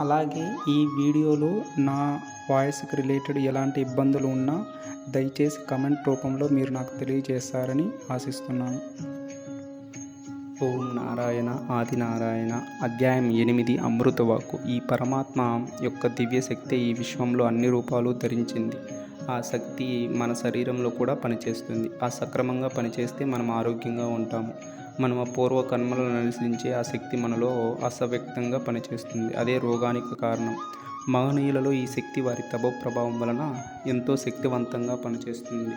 అలాగే ఈ వీడియోలో నా వాయిస్కి రిలేటెడ్ ఎలాంటి ఇబ్బందులు ఉన్నా దయచేసి కమెంట్ రూపంలో మీరు నాకు తెలియజేస్తారని ఆశిస్తున్నాను. ఓం నారాయణ ఆదినారాయణ అధ్యాయం ఎనిమిది అమృతవాకు ఈ పరమాత్మ యొక్క దివ్య శక్తి ఈ విశ్వంలో అన్ని రూపాలు ధరించింది. ఆ శక్తి మన శరీరంలో కూడా పనిచేస్తుంది. ఆ సక్రమంగా పనిచేస్తే మనం ఆరోగ్యంగా ఉంటాము. మనం ఆ పూర్వ కర్మలను అనుసరించే ఆ శక్తి మనలో అసవ్యక్తంగా పనిచేస్తుంది. అదే రోగానికి కారణం. మహనీయులలో ఈ శక్తి వారి తపో ప్రభావం వలన ఎంతో శక్తివంతంగా పనిచేస్తుంది.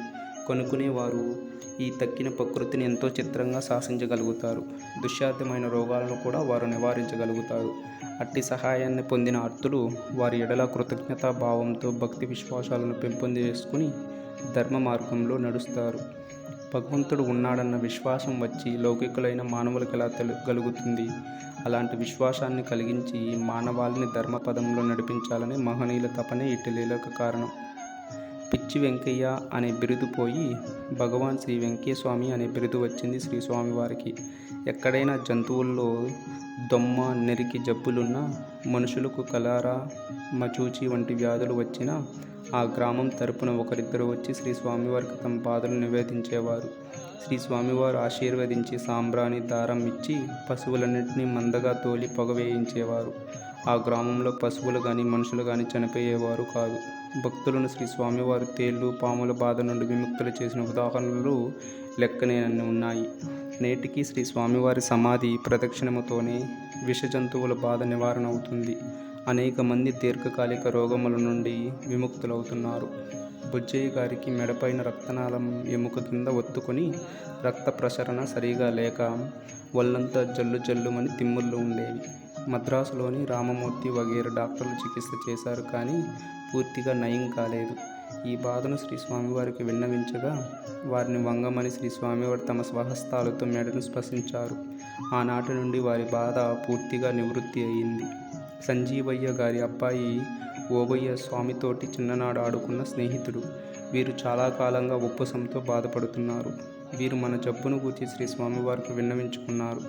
కొనుక్కునే వారు ఈ తక్కిన ప్రకృతిని ఎంతో చిత్రంగా శాసించగలుగుతారు. దుశ్శార్థమైన రోగాలను కూడా వారు నివారించగలుగుతారు. అట్టి సహాయాన్ని పొందిన అర్థులు వారి ఎడల కృతజ్ఞతా భావంతో భక్తి విశ్వాసాలను పెంపొందించుకుని ధర్మ మార్గంలో నడుస్తారు. భగవంతుడు ఉన్నాడన్న విశ్వాసం వచ్చి లౌకికులైన మానవులకు ఎలా కలుగుతుంది అలాంటి విశ్వాసాన్ని కలిగించి మానవాళిని ధర్మపదంలో నడిపించాలని మహనీయుల తపనే ఇటు కారణం. పిచ్చి వెంకయ్య అనే బిరుదు పోయి భగవాన్ శ్రీ వెంకయ్య స్వామి అనే బిరుదు వచ్చింది శ్రీ స్వామివారికి ఎక్కడైనా జంతువుల్లో దొమ్మ నెరికి జబ్బులున్నా మనుషులకు కలారా మచూచి వంటి వ్యాధులు వచ్చినా ఆ గ్రామం తరపున ఒకరిద్దరు వచ్చి శ్రీ స్వామివారికి తమ బాధలు నివేదించేవారు. శ్రీ స్వామివారు ఆశీర్వదించి సాంబ్రాణి దారం ఇచ్చి పశువులన్నింటినీ మందగా తోలి పొగ వేయించేవారు. ఆ గ్రామంలో పశువులు కానీ మనుషులు కానీ చనిపోయేవారు కాదు. భక్తులను శ్రీ స్వామివారు తేళ్ళు పాముల బాధ నుండి విముక్తులు చేసిన ఉదాహరణలు లెక్కనేనన్ని ఉన్నాయి. నేటికి శ్రీ స్వామివారి సమాధి ప్రదక్షిణముతోనే విష జంతువుల బాధ నివారణ అవుతుంది అనేక మంది దీర్ఘకాలిక రోగముల నుండి విముక్తులవుతున్నారు. బుజ్జయ్య గారికి మెడపైన రక్తనాళం ఎముక కింద ఒత్తుకొని రక్త ప్రసరణ సరిగా లేక ఒళ్ళంతా జల్లు జల్లుమని తిమ్ముళ్ళు ఉండేవి. మద్రాసులోని రామమూర్తి వగేరు డాక్టర్లు చికిత్స చేశారు కానీ పూర్తిగా నయం కాలేదు. ఈ బాధను శ్రీ స్వామివారికి విన్నవించగా వారిని వంగమని శ్రీ స్వామివారు తమ స్వహస్తాలతో మెడను స్పశించారు ఆనాటి నుండి వారి బాధ పూర్తిగా నివృత్తి అయింది. సంజీవయ్య గారి అబ్బాయి ఓబయ్య స్వామితోటి చిన్ననాడు ఆడుకున్న స్నేహితుడు. వీరు చాలా కాలంగా ఉప్పసంతో బాధపడుతున్నారు. వీరు మన జబ్బును గూర్చి శ్రీ స్వామివారికి విన్నవించుకున్నారు.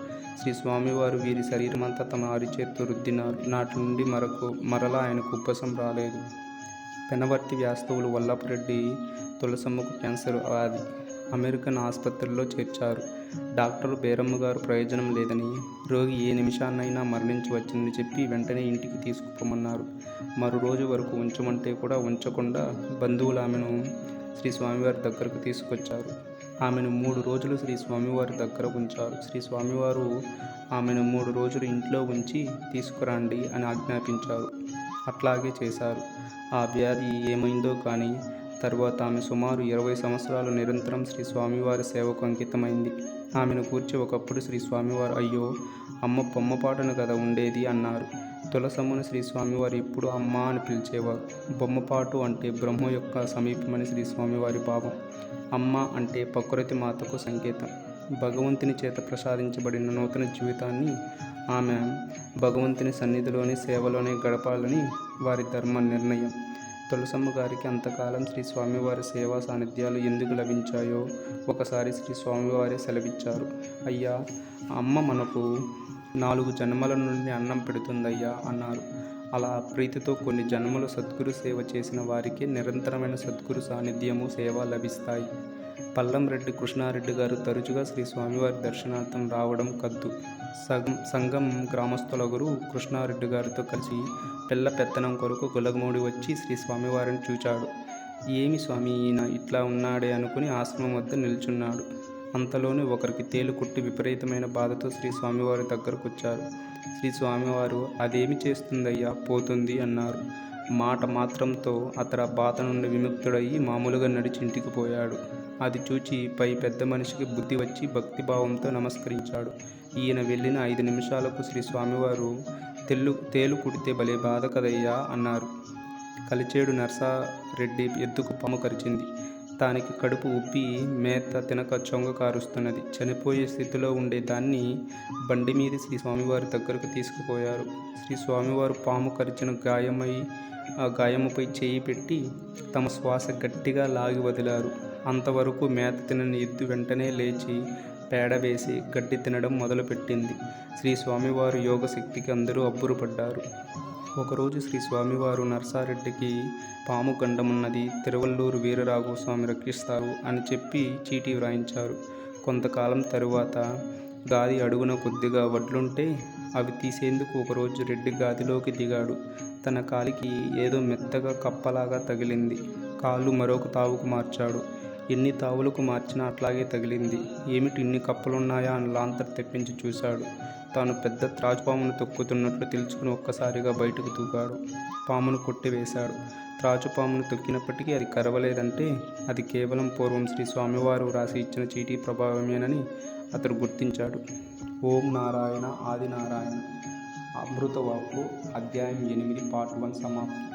శ్రీ స్వామివారు వీరి శరీరం అంతా తమ అరిచేత్తో రుద్దినారు. నాటి నుండి మరకు మరలా ఆయనకు ఉపసం రాలేదు. పెనవర్తి వ్యాస్తవులు వల్లపరెడ్డి తులసమ్మకు క్యాన్సర్ వ్యాధి అమెరికన్ ఆసుపత్రిలో చేర్చారు. డాక్టర్ బేరమ్మ గారు ప్రయోజనం లేదని రోగి ఏ నిమిషాన్నైనా మరణించవచ్చని చెప్పి వెంటనే ఇంటికి తీసుకుపోమన్నారు. మరో రోజు వరకు ఉంచమంటే కూడా ఉంచకుండా బంధువులు ఆమెను శ్రీ స్వామివారి దగ్గరకు తీసుకొచ్చారు. ఆమెను మూడు రోజులు శ్రీ స్వామివారి దగ్గర ఉంచారు. శ్రీ స్వామివారు ఆమెను మూడు రోజులు ఇంట్లో ఉంచి తీసుకురండి అని ఆజ్ఞాపించారు. అట్లాగే చేశారు. ఆ వ్యాధి ఏమైందో కానీ తర్వాత ఆమె సుమారు ఇరవై సంవత్సరాలు నిరంతరం శ్రీ స్వామివారి సేవకు అంకితమైంది. ఆమెను కూర్చి ఒకప్పుడు శ్రీ స్వామివారు అయ్యో అమ్మ బొమ్మపాటను కదా ఉండేది అన్నారు. తులసమ్మను శ్రీ స్వామివారు ఇప్పుడు అమ్మ అని పిలిచేవారు. బొమ్మపాటు అంటే బ్రహ్మ యొక్క సమీపమని శ్రీ స్వామివారి భావం. అమ్మ అంటే ప్రకృతి మాతకు సంకేతం. భగవంతుని చేత ప్రసాదించబడిన నూతన జీవితాన్ని ఆమె భగవంతుని సన్నిధిలోని సేవలోనే గడపాలని వారి ధర్మ నిర్ణయం. తులసమ్మ గారికి అంతకాలం శ్రీ స్వామివారి సేవా సాన్నిధ్యాలు ఎందుకు లభించాయో ఒకసారి శ్రీ స్వామివారి సెలవిచ్చారు. అయ్యా అమ్మ మనకు నాలుగు జన్మల నుండి అన్నం పెడుతుందయ్యా అన్నారు. అలా ప్రీతితో కొన్ని జన్మలు సద్గురు సేవ చేసిన వారికి నిరంతరమైన సద్గురు సాన్నిధ్యము సేవ లభిస్తాయి. పల్లంరెడ్డి కృష్ణారెడ్డి గారు తరచుగా శ్రీ స్వామివారి దర్శనార్థం రావడం కద్దు. సంఘం సంఘం గ్రామస్థులగురు కృష్ణారెడ్డి గారితో కలిసి పిల్ల పెత్తనం కొరకు గులగమూడి వచ్చి శ్రీ స్వామివారిని చూచాడు. ఏమి స్వామి ఈయన ఇట్లా ఉన్నాడే అనుకుని ఆశ్రమం వద్ద నిల్చున్నాడు. అంతలోనే ఒకరికి తేలు కుట్టి విపరీతమైన బాధతో శ్రీ స్వామివారి దగ్గరకు వచ్చారు శ్రీ స్వామివారు అదేమి చేస్తుందయ్యా? పోతుంది అన్నారు. మాట మాత్రంతో అతడు ఆ బాధ నుండి విముక్తుడయ్యి మామూలుగా నడిచి ఇంటికి పోయాడు. అది చూచి పై పెద్ద మనిషికి బుద్ధి వచ్చి భక్తిభావంతో నమస్కరించాడు. ఈయన వెళ్ళిన ఐదు నిమిషాలకు శ్రీ స్వామివారు తెల్లు తేలు కుడితే భలే బాధ కదయ్యా అన్నారు. కలిచేడు నర్సారెడ్డి ఎద్దుకు పాము కరిచింది. దానికి కడుపు ఉబ్బి మేత తినక చొంగ కారుస్తున్నది. చనిపోయే స్థితిలో ఉండే దాన్ని బండి మీద శ్రీ స్వామివారి దగ్గరకు తీసుకుపోయారు. శ్రీ స్వామివారు పాము కరిచిన గాయమై ఆ గాయముపై చేయి పెట్టి తమ శ్వాస గట్టిగా లాగి వదిలారు. అంతవరకు మేత తినని ఎద్దు వెంటనే లేచి పేడ వేసి గడ్డి తినడం మొదలుపెట్టింది. శ్రీ స్వామివారు యోగ శక్తికి అందరూ అబ్బురపడ్డారు. ఒకరోజు శ్రీ స్వామివారు నర్సారెడ్డికి పాము గండమున్నది తిరువల్లూరు వీరరాఘవ స్వామి రక్షిస్తారు అని చెప్పి చీటీ వ్రాయించారు. కొంతకాలం తరువాత గాది అడుగున కొద్దిగా వడ్లుంటే అవి తీసేందుకు ఒకరోజు రెడ్డి గాదిలోకి దిగాడు. తన కాలికి ఏదో మెత్తగా కప్పలాగా తగిలింది. కాళ్ళు మరొక తావుకు మార్చాడు. ఎన్ని తావులకు మార్చినా అట్లాగే తగిలింది. ఏమిటి ఇన్ని కప్పలున్నాయా అని లాంతర్ తెప్పించి చూశాడు. తాను పెద్ద త్రాచుపామును తొక్కుతున్నట్లు తెలుసుకుని ఒక్కసారిగా బయటకు దూకాడు. పామును కొట్టివేశాడు త్రాచుపామును తొక్కినప్పటికీ అది కరవలేదంటే అది కేవలం పూర్వం శ్రీ స్వామివారు రాసి ఇచ్చిన చీటీ ప్రభావమేనని అతడు గుర్తించాడు. ఓం నారాయణ ఆది నారాయణ. అమృతవాకు అధ్యాయం ఎనిమిది పార్ట్ వన్ సమాప్తి.